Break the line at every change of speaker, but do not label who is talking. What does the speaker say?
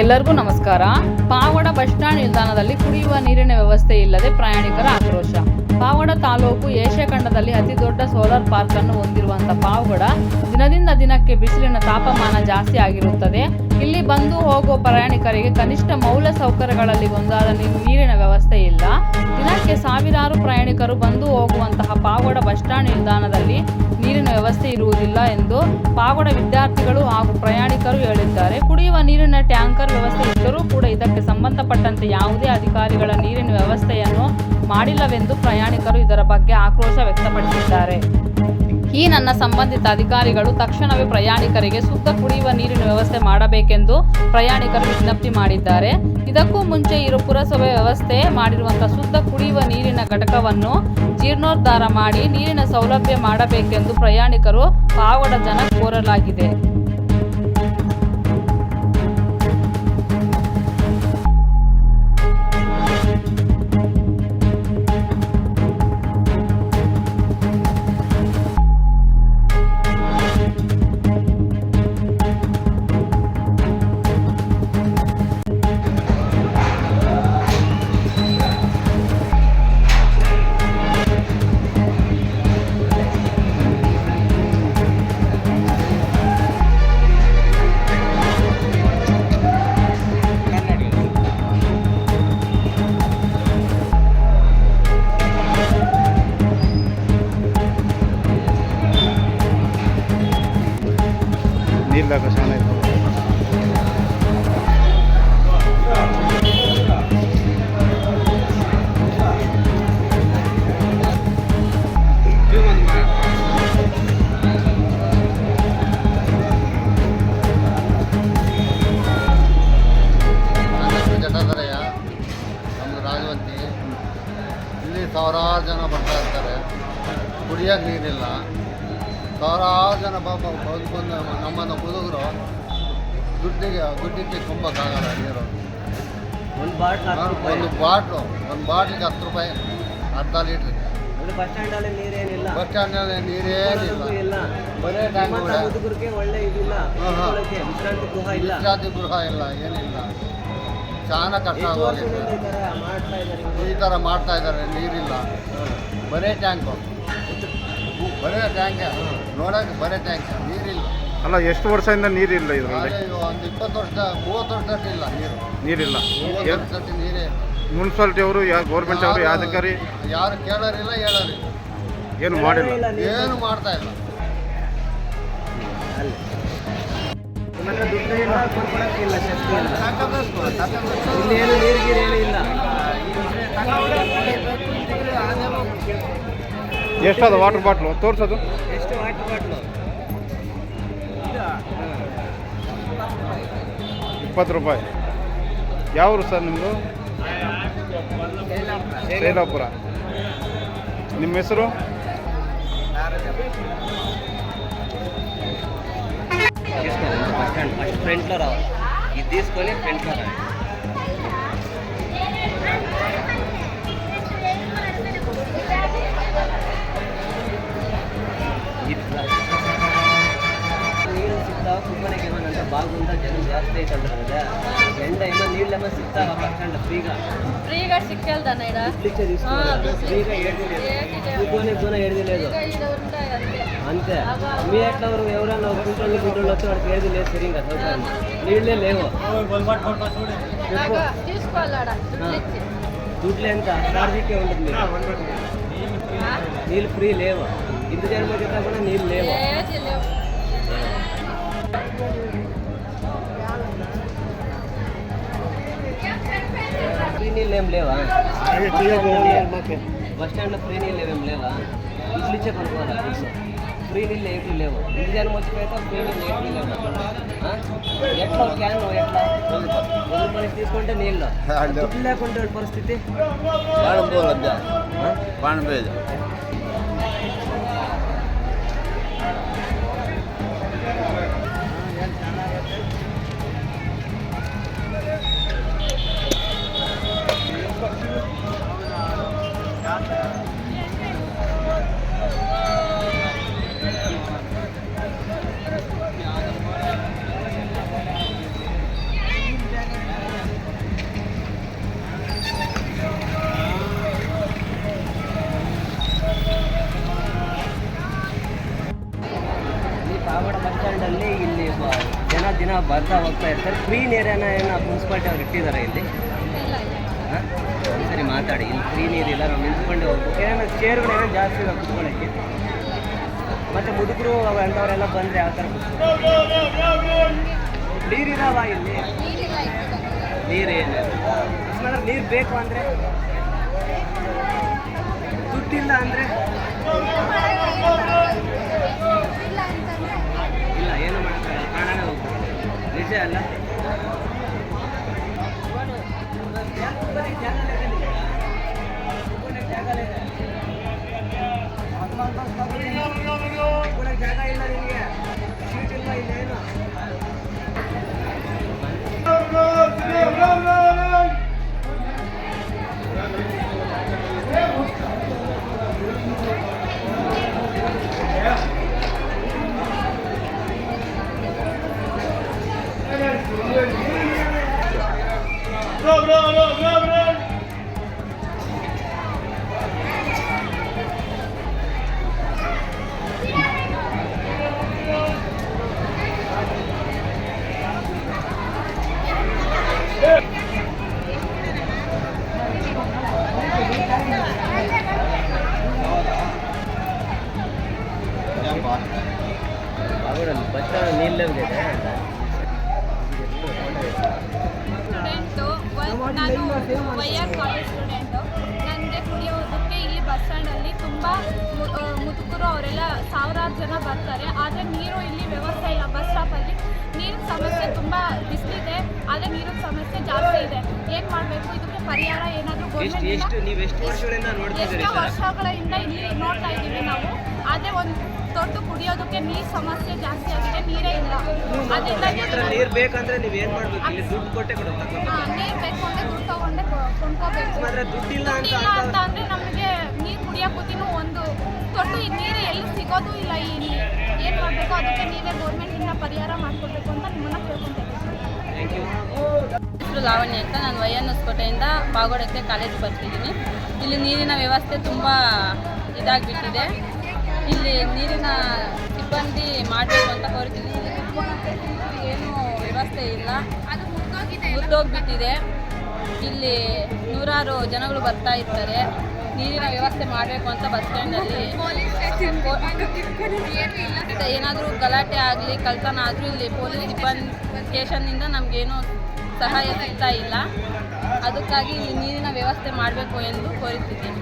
ಎಲ್ಲರಿಗೂ ನಮಸ್ಕಾರ. ಪಾವಡ bus stand ನಿಲ್ದಾಣದಲ್ಲಿ ಕುಡಿಯುವ ನೀರಿನ ವ್ಯವಸ್ಥೆ ಇಲ್ಲದೆ ಪ್ರಯಾಣಿಕರ ಆಕ್ರೋಶ. ಪಾವಡ ತಾಲೂಕು ಏಷ್ಯಾ ಖಂಡದಲ್ಲಿ ಅತಿ ದೊಡ್ಡ ಸೋಲಾರ್ ಪಾರ್ಕ್ ಅನ್ನು ಹೊಂದಿರುವಂತಹ ಪಾವಗಡ ದಿನದಿಂದ ದಿನಕ್ಕೆ ಬಿಸಿಲಿನ ತಾಪಮಾನ ಜಾಸ್ತಿ ಆಗಿರುತ್ತದೆ. ಇಲ್ಲಿ ಬಂದು ಹೋಗುವ ಪ್ರಯಾಣಿಕರಿಗೆ ಕನಿಷ್ಠ ಮೌಲ್ಯ ಸೌಕರ್ಯಗಳಲ್ಲಿ ಒಂದಾದ ನೀರಿನ ವ್ಯವಸ್ಥೆ ಇಲ್ಲ. ದಿನಕ್ಕೆ ಸಾವಿರಾರು ಪ್ರಯಾಣಿಕರು ಬಂದು ಹೋಗುವಂತಹ ಪಾವಗಡ ಬಸ್ ಸ್ಟ್ಯಾಂಡ್ ನಿಲ್ದಾಣದಲ್ಲಿ ವ್ಯವಸ್ಥೆ ಇರುವುದಿಲ್ಲ ಎಂದು ಪಾವಗಡ ವಿದ್ಯಾರ್ಥಿಗಳು ಹಾಗೂ ಪ್ರಯಾಣಿಕರು ಹೇಳಿದ್ದಾರೆ. ಕುಡಿಯುವ ನೀರಿನ ಟ್ಯಾಂಕರ್ ವ್ಯವಸ್ಥೆ ಇದ್ದರೂ ಕೂಡ ಇದಕ್ಕೆ ಸಂಬಂಧಪಟ್ಟಂತೆ ಯಾವುದೇ ಅಧಿಕಾರಿಗಳ ನೀರಿನ ವ್ಯವಸ್ಥೆಯನ್ನು ಮಾಡಿಲ್ಲವೆಂದು ಪ್ರಯಾಣಿಕರು ಇದರ ಬಗ್ಗೆ ಆಕ್ರೋಶ ವ್ಯಕ್ತಪಡಿಸಿದ್ದಾರೆ. ಈ ನನ್ನ ಸಂಬಂಧಿತ ಅಧಿಕಾರಿಗಳು ತಕ್ಷಣವೇ ಪ್ರಯಾಣಿಕರಿಗೆ ಶುದ್ಧ ಕುಡಿಯುವ ನೀರಿನ ವ್ಯವಸ್ಥೆ ಮಾಡಬೇಕೆಂದು ಪ್ರಯಾಣಿಕರು ವಿಜ್ಞಪ್ತಿ ಮಾಡಿದ್ದಾರೆ. ಇದಕ್ಕೂ ಮುಂಚೆ ಇರು ಪುರಸಭೆ ವ್ಯವಸ್ಥೆ ಮಾಡಿರುವಂತಹ ಶುದ್ಧ ಕುಡಿಯುವ ನೀರಿನ ಘಟಕವನ್ನು ಜೀರ್ಣೋದ್ಧಾರ ಮಾಡಿ ನೀರಿನ ಸೌಲಭ್ಯ ಮಾಡಬೇಕೆಂದು ಪ್ರಯಾಣಿಕರು ಪಾವಡ ಜನ ಕೋರಲಾಗಿದೆ.
ನಮ್ಮದು ರಾಜವಂತಿ. ಇಲ್ಲಿ ಸಾವಿರಾರು ಜನ ಬರ್ತಾ ಇರ್ತಾರೆ. ಕುಡಿಯೋಕೆ ನೀರಿಲ್ಲ. ಸಾವಿರಾರು ಜನ ಪಾಪ ಬಂದು ಬಂದು ನಮ್ಮನ್ನು ಹುಡುಗರು ದುಡ್ಡಿಗೆ ದುಡ್ಡಿಗೆ ತುಂಬಕ್ಕಾಗಲ್ಲ ನೀರು.
ಒಂದು ಬಾಟ್ಲ್
ಒಂದು ಬಾಟ್ಲು ಒಂದು ಬಾಟ್ಲಿಗೆ ಹತ್ತು ರೂಪಾಯಿ ಅರ್ಧ
ಲೀಟ್ರ್ ಬಸ್ ಸ್ಟ್ಯಾಂಡಲ್ಲಿ ನೀರೇನಿಲ್ಲ.
ಬಸ್ ಸ್ಟ್ಯಾಂಡಲ್ಲಿ ನೀರೇನಿಲ್ಲ ಬರೇ
ಮುದುಕರಿಗೆ ಒಳ್ಳೆ ಇದಿಲ್ಲ. ವಿಶ್ರಾಂತಿ ಗೃಹ ಇಲ್ಲ.
ವಿಶ್ರಾಂತಿ ಗೃಹ ಇಲ್ಲ ಏನಿಲ್ಲ. ಚಾನ ಕಷ್ಟ ಆಗೋಗಿದೆ
ಈ ಥರ ಮಾಡ್ತಾ ಇದ್ದಾರೆ
ನೀರಿಲ್ಲ. ಬರೇ ಟ್ಯಾಂಕು. ಬರೇ ಟ್ಯಾಂಕ್. ನೋಡೋಕೆ ಬರೀ ಟ್ಯಾಂಕ್ ನೀರಿಲ್ಲ
ಅಲ್ಲ ಎಷ್ಟು ವರ್ಷದಿಂದ ನೀರಿಲ್ಲ ಇದರಲ್ಲಿ
ಅದೇ ಒಂದು ಇಪ್ಪತ್ತು ವರ್ಷ ಮೂವತ್ತು ವರ್ಷ ಇಲ್ಲ ನೀರು
ನೀರಿಲ್ಲ
ಮೂವತ್ತು ನೀರೇ
ಮುನ್ಸಿಪಾಲ್ಟಿ ಅವರು ಯಾ ಗೌರ್ಮೆಂಟ್ ಅವರು ಯಾವ ಅಧಿಕಾರಿ
ಯಾರು ಕೇಳೋರಿಲ್ಲ ಹೇಳೋರಿಲ್ಲ
ಏನು ಮಾಡಿಲ್ಲ
ಇಲ್ಲ.
ಏನು ಮಾಡ್ತಾ ಇಲ್ಲ
ಎಷ್ಟು ಇಲ್ಲ ಇಲ್ಲ ಇಲ್ಲ ಇಲ್ಲಿ ನೀರು ಗೀರು ಏನು ಇಲ್ಲ
ಎಷ್ಟದು ವಾಟರ್ ಬಾಟ್ಲು ತೋರ್ಸೋದು ಇಪ್ಪತ್ತು ರೂಪಾಯಿ ಯಾವರು ಸರ್ ನಿಮ್ಮದು ಶೈಲಾಪುರ ನಿಮ್ಮ ಹೆಸರು
తీసుకోవాలి బస్ స్టాండ్ ఫస్ట్ ఫ్రంట్లో రావాలి ఇది తీసుకొని ఫ్రంట్లో రావాలి ಕುಂಕುಮನೆಗೆ ಏನಂತ ಬಾಗುಂತ ಜನ ಜಾಸ್ತಿ ಐತಂದ್ರೆ ಅದ ಎಂಡ ಏನೋ ನೀರ್ಲೆಮ್ಮ
ಸಿಗ್ತಾವ ಬಸ್
ಸ್ಟ್ಯಾಂಡ್ ಫ್ರೀಗ ಫ್ರೀಗ ಸಿಕ್ಕಲ್ದಾನ ಇಡ ಫ್ರೀಗ ಕುಂಕುಮನೆ ಜನ ಹಿಡಿದಿಲ್ಲ అంతే. మీ ఎట్లా ఎవరైనా గుంటూరు గుంటూరు వచ్చి వాడికి ఏది లేదు సరిగా నీళ్ళే లేవు. దుడ్లు ఎంత? కార్జీకే ఉంటుంది నీళ్ళు. ఫ్రీ లేవు. ఇంత జన్మ చెప్పినా కూడా నీళ్ళు లేవు. ఫ్రీ నీళ్ళు ఏం లేవా? బస్ స్టాండ్లో ఫ్రీ నీళ్ళు ఏమేం లేవా? ఇట్లు ఇచ్చే కొనుక్కోవాలా ఫ్రీ నీళ్ళు ఏమి లేవు. ఇంత జనం వచ్చిపోయితే ఫ్రీ నీళ్ళు ఏమి లేవు? ఎట్లా? క్యాన్ ఎట్లా? వంద రూపాయలకి తీసుకుంటే నీళ్ళు. దుడ్డు లేకుంటే పరిస్థితి. ఆ? ಜನ ಬರ್ತಾ ಹೋಗ್ತಾ ಇರ್ತಾರೆ. ಕ್ಲೀನ್ ಏರಿಯಾನ ಏನೋ ಮುನ್ಸಿಪಾಲ್ಟಿ ಅವ್ರು ಇಟ್ಟಿದ್ದಾರೆ ಇಲ್ಲಿ. ಸರಿ, ಮಾತಾಡಿ. ಇಲ್ಲಿ ಫ್ರೀ ನೀರಿಲ್ಲ ನಾವು ನಿಂತ್ಕೊಂಡು ಹೋಗ್ಬೇಕು. ಏನೋ ಚೇರ್ಗಳು ಏನೋ ಜಾಸ್ತಿ ಇದೆ ಕುತ್ಕೊಳ್ಳೋಕ್ಕೆ. ಮತ್ತು ಮುದುಕರು ಅಂಥವರೆಲ್ಲ ಬಂದರೆ ಯಾವ ಥರ ನೀರಿದಾವ ಇಲ್ಲಿ? ನೀರು ಏನು ಅಕಸ್ಮಾತ್ ನೀರು ಬೇಕು ಅಂದರೆ? ದುಡ್ಡಿಲ್ಲ ಅಂದರೆ ಇಲ್ಲ ಏನು ಮಾಡೋಕ್ಕಾಗಲ್ಲ ಪ್ರಾಣನೇ ಹೋಗ್ತದೆ ನಿಜ ಅಲ್ಲ ಜಾಗ ಇಲ್ಲ ನಿಮಗೆ ಸೀಟ್ ಇಲ್ಲ ಇಲ್ಲೇನು
ಸ್ಟೂಡೆಂಟು ನಾನು ವೈ ಆರ್ ಕಾಲೇಜ್ ಸ್ಟೂಡೆಂಟು ನನಗೆ ಕುಡಿಯೋದಕ್ಕೆ ಇಲ್ಲಿ ಬಸ್ ಸ್ಟ್ಯಾಂಡಲ್ಲಿ ತುಂಬ ಮುದುಕರು ಅವರೆಲ್ಲ ಸಾವಿರಾರು ಜನ ಬರ್ತಾರೆ. ಆದರೆ ನೀರು ಇಲ್ಲಿ ವ್ಯವಸ್ಥೆ ಇಲ್ಲ. ಬಸ್ ಸ್ಟಾಪಲ್ಲಿ ನೀರಿನ ಸಮಸ್ಯೆ ತುಂಬ ಬಿಸಿಲಿದೆ. ಆದರೆ ನೀರಿನ ಸಮಸ್ಯೆ ಜಾಸ್ತಿ ಇದೆ. ಏನು ಮಾಡಬೇಕು? ಇದಕ್ಕೆ ಪರಿಹಾರ ಏನಾದರೂ
ಎಷ್ಟೋ ವರ್ಷಗಳಿಂದ
ಇಲ್ಲಿ ನೋಡ್ತಾ ಇದ್ದೀವಿ ನಾವು. ಆದರೆ ಒಂದು ದೊಡ್ಡ ಕುಡಿಯೋದಕ್ಕೆ ನೀರು ಸಮಸ್ಯೆ ಜಾಸ್ತಿ ಆಗಿದೆ ನೀರೇ ಇಲ್ಲ. ಅದರಿಂದಾಗಿ
ನೀರು ಬೇಕಂದ್ರೆ ನೀವು ಏನು ಮಾಡಬೇಕು? ಇಲ್ಲಿ ದುಡ್ಡು ಕೊಟ್ಟೆ ಕೊಡಬೇಕು
ನೀರು ಬೇಕು ಅಂದರೆ ದುಡ್ಡು ತಗೊಂಡೆ ಕೊಂಡ್ಕೋಬೇಕು.
ಮಾತ್ರ ದುಡ್ಡಿಲ್ಲ ಅಂತ
ದುಡ್ಡಿಲ್ಲ ಅಂತ ಅಂದ್ರೆ ನಮಗೆ ನೀರು ಕುಡಿಯೋಕ್ಕೂತಿನೂ ಒಂದು ತೊಟ್ಟು ಈ ನೀರು ಎಲ್ಲಿ ಸಿಗೋದು ಇಲ್ಲ ಈ ಏನು ಮಾಡಬೇಕು? ಅದಕ್ಕೆ ನೀವೇ ಗೌರ್ಮೆಂಟಿಂದ ಪರಿಹಾರ ಮಾಡಿಕೊಡ್ಬೇಕು ಅಂತ ನಿಮ್ಮನ್ನ ಕೇಳ್ಕೊಂತೀನಿ
ಥ್ಯಾಂಕ್ ಯು
ಹೆಸರು ಲಾವಣ್ಯ ಅಂತ. ನಾನು ವೈ ಎನ್ ಹೊಸಕೋಟೆಯಿಂದ ಪಾಗೋಡಕ್ಕೆ ಕಾಲೇಜ್ ಬರ್ತಿದ್ದೀನಿ. ಇಲ್ಲಿ ನೀರಿನ ವ್ಯವಸ್ಥೆ ತುಂಬ ಇದಾಗಿಬಿಟ್ಟಿದೆ. ಇಲ್ಲಿ ನೀರಿನ ಸಿಬ್ಬಂದಿ ಮಾಡಬೇಕು ಅಂತ ಕೋರಿತೀನಿ ಇಲ್ಲಿ ಕುತ್ಕೊಳ್ಳೋಕ್ಕೆ ಏನು ವ್ಯವಸ್ಥೆ ಇಲ್ಲ.
ಅದು
ಇಲ್ಲಿ ನೂರಾರು ಜನಗಳು ಬರ್ತಾ ಇರ್ತಾರೆ. ನೀರಿನ ವ್ಯವಸ್ಥೆ ಮಾಡಬೇಕು ಅಂತ ಬಸ್ ಸ್ಟ್ಯಾಂಡಲ್ಲಿ ಏನಾದರೂ ಗಲಾಟೆ ಆಗಲಿ ಕಳ್ತನ ಆದರೂ ಇಲ್ಲಿ ಪೊಲೀಸ್ ಸಿಬ್ಬಂದಿ ಸ್ಟೇಷನ್ನಿಂದ ನಮಗೇನು ಸಹಾಯ ಸಿಗ್ತಾ ಇಲ್ಲ. ಅದಕ್ಕಾಗಿ ಇಲ್ಲಿ ನೀರಿನ ವ್ಯವಸ್ಥೆ ಮಾಡಬೇಕು ಎಂದು ಕೋರುತ್ತಿದ್ದೀನಿ